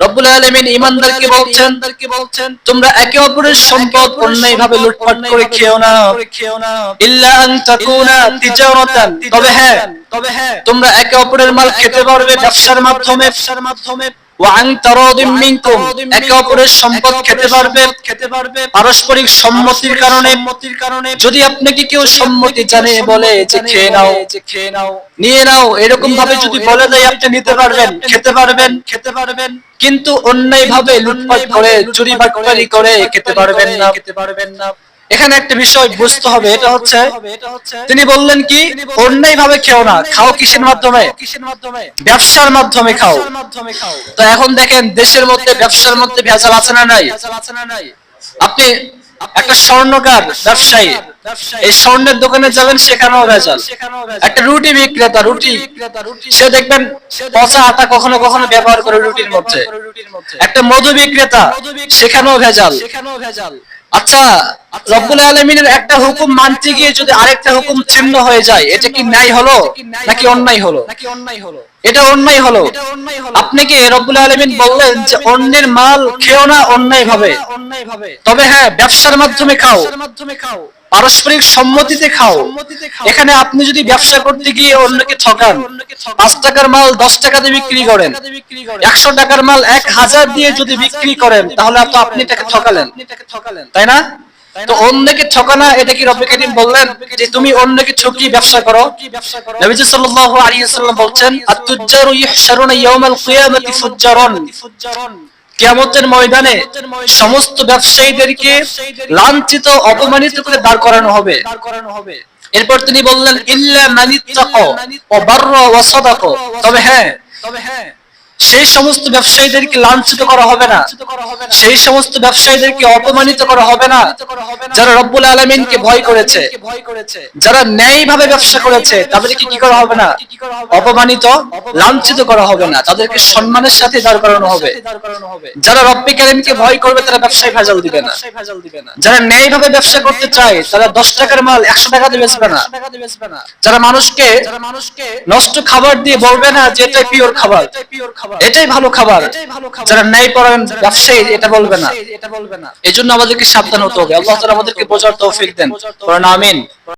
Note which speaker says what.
Speaker 1: রব্বুল আলমিন ইমানদারকে বলছেন তোমরা একে অপরের সম্পদ অন্যায় ভাবে লুটপাট করে খেও না। ইল্লা আন তাকুনা তিজারাতান। তবে হ্যাঁ তবে হ্যাঁ। তোমরা একে অপরের মাল খেতে পারবে ব্যবসার মাধ্যমে। ব্যবসার মাধ্যমে। একে অপরের সম্পদ খেতে পারবে। খেতে পারবে। পারস্পরিক সম্মতির কারণে। কারণে। যদি আপনাকে কেউ সম্মতি জানে বলে যে খেয়ে নাও যে খেয়ে নাও নিয়ে নাও এরকম ভাবে যদি বলে দেয় আপনি নিতে পারবেন খেতে পারবেন। খেতে পারবেন। কিন্তু অন্যায় ভাবে লুটপাট করে চুরি বাটপারি করে খেতে পারবেন না। খেতে পারবেন না। এখানে একটা বিষয় বুঝতে হবে, এটা হচ্ছে তিনি বললেন কি অন্যায় ভাবে খেও না, খাও কিসের মাধ্যমে, ব্যবসার মাধ্যমে খাও। তো এখন দেখেন দেশের মধ্যে ব্যবসার মধ্যে ভেজাল আছে না নাই? আপনি একটা স্বর্ণকার ব্যবসায়ী, এই স্বর্ণের দোকানে যাবেন সেখানেও ভেজাল। একটা রুটি বিক্রেতা, রুটি। সে দেখবেন পচা আটা কখনো কখনো ব্যবহার করে রুটির মধ্যে। একটা মধু বিক্রেতা সেখানেও ভেজাল সেখানেও ভেজাল। আচ্ছা রব্বুল আলমিনের একটা হুকুম মানতে গিয়ে যদি আরেকটা হুকুম ছিন্ন হয়ে যায় এটা কি ন্যায় হলো নাকি অন্যায় হলো? নাকি অন্যায় হলো? এটা অন্যায় হলো। আপনি কি রব্বুল আলমিন বললেন যে অন্যের মাল খেও না অন্যায় ভাবে? তবে হ্যাঁ ব্যবসার মাধ্যমে খাও। খাও। পারস্পরিক সম্মতিতে খাও। এখানে আপনি যদি ব্যবসা করতে গিয়ে অন্যকে ঠকান পাঁচ টাকার মাল দশ টাকা দিয়ে বিক্রি করেন একশো টাকার মাল এক হাজার দিয়ে যদি বিক্রি করেন তাহলে তো আপনি তাকে ঠকালেন। তাই না? তো অন্যকে ঠকানা এটা কি রব্বে করিম বললেন যে তুমি অন্যকে ঠকিয়ে ব্যবসা করো? নবীজি সাল্লাল্লাহু আলাইহি ওয়াসাল্লাম বলছেন আত-তুজ্জারু ইহশারুনা ইয়াওমাল কিয়ামাতি ফুজ্জারান। কিয়ামতের ময়দানে সমস্ত ব্যবসায়ীদেরকে লাঞ্ছিত অপমানিত করে দাঁড় করানো হবে। এরপর তিনি বললেন ইল্লা মানিত্তাকা ওয়া বাররা ওয়া সাদাকা। তবে হ্যাঁ তবে হ্যাঁ সেই সমস্ত ব্যবসায়ীদেরকে লাঞ্ছিত করা হবে না। সেই সমস্ত ব্যবসায়ীদেরকে অপমানিত করা হবে না। যারা রব্বুল আলমিনকে ভয় করেছে যারা ন্যায় ভাবে ব্যবসা করেছে তাদেরকে কি করা হবে না? অপমানিত লাঞ্ছিত করা হবে না। তাদেরকে সম্মানের সাথে দাঁড় করানো হবে। যারা রব্বি কালিমকে ভয় করবে তারা ব্যবসায় ভেজাল দিবে না। যারা ন্যায় ভাবে ব্যবসা করতে চায় তারা দশ টাকার মাল একশো টাকা দিয়ে বেচবে না। যারা মানুষকে নষ্ট খাবার দিয়ে বলবে না যে এটাই পিওর খাবার। এটাই ভালো খাবার। যারা ন্যায় পরায়ণ ব্যবসায়ী এটা বলবে না। এই জন্য আমাদেরকে সাবধান হতে হবে। আল্লাহ তাআলা আমাদেরকে বোঝার তৌফিক দেন। আমিন।